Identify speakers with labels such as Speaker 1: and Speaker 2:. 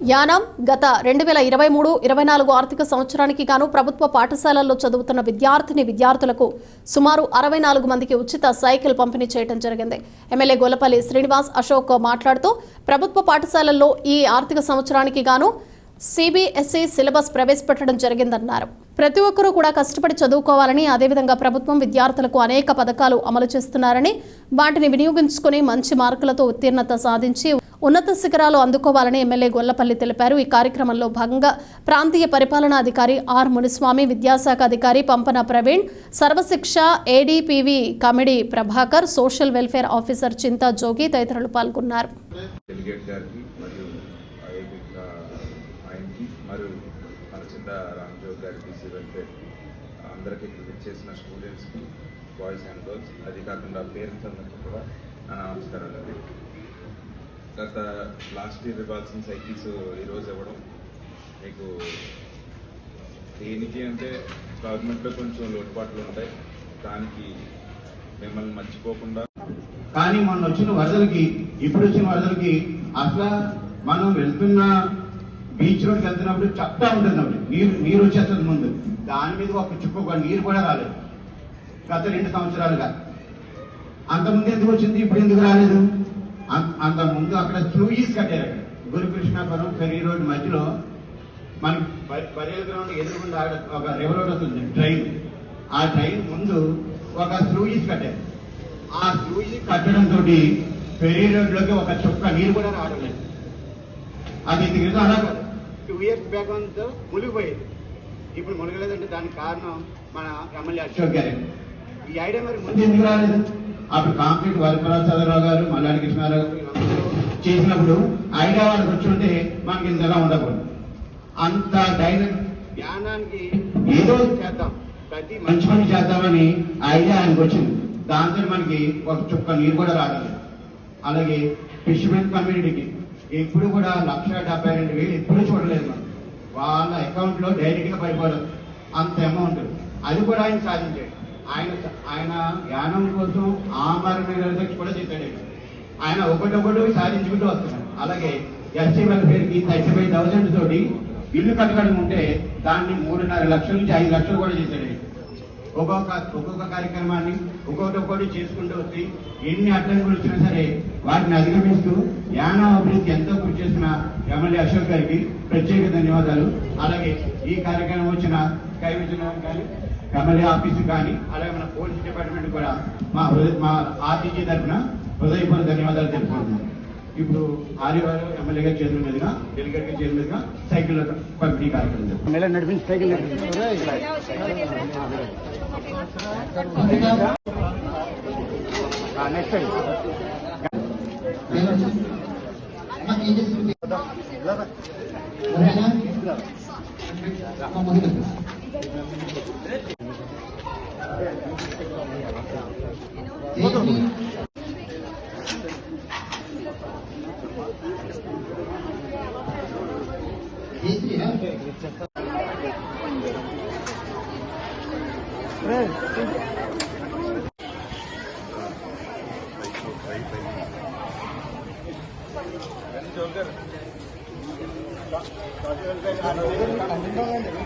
Speaker 1: యానం గత రెండు వేల ఇరవై మూడు ఇరవై నాలుగు ఆర్థిక సంవత్సరానికి గాను ప్రభుత్వ పాఠశాలల్లో చదువుతున్న విద్యార్థిని విద్యార్థులకు సుమారు అరవై నాలుగు మందికి ఉచిత సైకిల్ పంపిణీ చేయడం జరిగింది. ఎమ్మెల్యే గొల్లపల్లి శ్రీనివాస్ అశోక్ మాట్లాడుతూ ప్రభుత్వ పాఠశాలల్లో ఈ ఆర్థిక సంవత్సరానికి గాను సిబిఎస్ఈ సిలబస్ ప్రవేశపెట్టడం జరిగిందన్నారు. ప్రతి ఒక్కరూ కూడా కష్టపడి చదువుకోవాలని అదేవిధంగా ప్రభుత్వం విద్యార్థులకు అనేక పథకాలు అమలు చేస్తున్నారని వాటిని వినియోగించుకుని మంచి మార్కులతో ఉత్తీర్ణత సాధించి ఉన్నత శిఖరాలు అందుకోవాలని ఎమ్మెల్యే గొల్లపల్లి తెలిపారు. ఈ కార్యక్రమంలో భాగంగా ప్రాంతీయ పరిపాలనాధికారి ఆర్ మునిస్వామి విద్యాశాఖ అధికారి Pampana Praveen Sarvashiksha ఏడీపీవి committee Prabhakar social welfare officer Chinta Jogi తదితరులు పాల్గొన్నారు.
Speaker 2: అందరికీ చేసిన స్టూడెంట్స్కి బాయ్స్ అండ్ గర్ల్స్ అది కాకుండా పేరెంట్స్ అందరికీ కూడా నా నమస్కారాలు అండి గత లాస్ట్ ఇయర్ ఇవ్వాల్సిన సైకిల్స్ ఈరోజు ఇవ్వడం. మీకు దేనికి అంటే గవర్నమెంట్లో కొంచెం లోటుపాట్లు ఉంటాయి. దానికి మిమ్మల్ని మర్చిపోకుండా.
Speaker 3: కానీ మొన్న వచ్చిన వరదలకి ఇప్పుడు వచ్చిన వరదలకి అసలు మనం వెళ్తున్న బీచ్ రోడ్కి వెళ్తున్నప్పుడు చెప్తా ఉంటుంది అప్పుడు. నీరు నీరు వచ్చేస్తుంది ముందు. దాని మీద ఒక చుక్క నీరు కూడా రాలేదు. గత రెండు సంవత్సరాలుగా. అంతకుముందు ముందు ఎందుకు వచ్చింది ఇప్పుడు ఎందుకు రాలేదు? అంత ముందు అక్కడ స్లూయిస్ కట్టారు. అక్కడ గురుకృష్ణాపురం ఫెరీ రోడ్ మధ్యలో మన పరేల్ గ్రౌండ్ ఎదురుకుండా ఆడ ఒక రివర్ రోడ్ వస్తుంది ట్రైన్ ఆ ట్రైన్ ముందు ఒక స్లూయిస్ కట్టారు. ఆ స్లూయిస్ కట్టడం తోటి ఫెరీ రోడ్లోకి ఒక చుక్క నీరు కూడా రావడం లేదు. అది ఇంత క్రితం అలా టూ ఇయర్స్ బ్యాక్ అంతా మునిగిపోయేది. ఇప్పుడు మునగలేదంటే దానికి కారణం మన ఎమ్మెల్యే అశోక్ గారే. ఈ ఐడియా మరి ముందు ఎందుకు రాలేదు? అప్పుడు కాంక్రీట్ వరప్రసాదరావు గారు మల్లాడి కృష్ణారావు గారు చేసినప్పుడు ఐడియా వాళ్ళకి కూర్చుంటే మనకి ఇంతలా ఉండకూడదు. అంత డైనమిక్ ధ్యానానికి ఏదో చేద్దాం. ప్రతి మంచి పని చేద్దామని ఐడియా ఆయనకు వచ్చింది. దాంతో మనకి ఒక చుక్క నీరు కూడా రాలేదు. అలాగే ఫిష్మెన్ కమ్యూనిటీకి ఎప్పుడు కూడా లక్ష డెబ్బై రెండు వేలు ఎప్పుడు చూడలేదు మనం. వాళ్ళ అకౌంట్లో డైరెక్ట్గా పడిపోవడం అంత అమౌంట్ అది కూడా ఆయన సాధించాడు. ఆయన ఆయన యానం కోసం ఆమరణ నిరోధక కూడా చెప్పాడు. ఆయన. ఒకటొకటి సాధించుకుంటూ వస్తున్నాడు. అలాగే ఎస్సీ వెల్ఫేర్కి థర్టీ ఫైవ్ థౌసండ్ తోటి ఇల్లు కట్టడం ఉంటే దాన్ని మూడున్నర లక్షల నుంచి ఐదు లక్షలు కూడా చేశాడు. ఒక్కొక్క ఒక్కొక్క కార్యక్రమాన్ని ఒక్కొక్కటి ఒక్కొక్కటి చేసుకుంటూ వచ్చి ఎన్ని అడ్డంకులు వచ్చినా సరే వాటిని అధిగమిస్తూ యానం అభివృద్ధి ఎంతో కృషి చేసిన ఎమ్మెల్యే అశోక్ గారికి ప్రత్యేక ధన్యవాదాలు. అలాగే ఈ కార్యక్రమం వచ్చిన స్కై కానీ ఎమ్మెల్యే ఆఫీసు కానీ అలాగే మన పోలీస్ డిపార్ట్మెంట్ కూడా మా హృదయ మా ఆర్టీజీ తరఫున హృదయపూర్వక ధన్యవాదాలు తెలుపుకుంటున్నాం. ఇప్పుడు ఆదివారం ఎమ్మెల్యే గారి చేతుల మీదుగా డెలిగేట్ గారి చేతుల మీదుగా సైకిల్ పంపిణీ కార్యక్రమం
Speaker 4: నడిపించి సైకిల్ నెక్స్ట్
Speaker 3: ఆ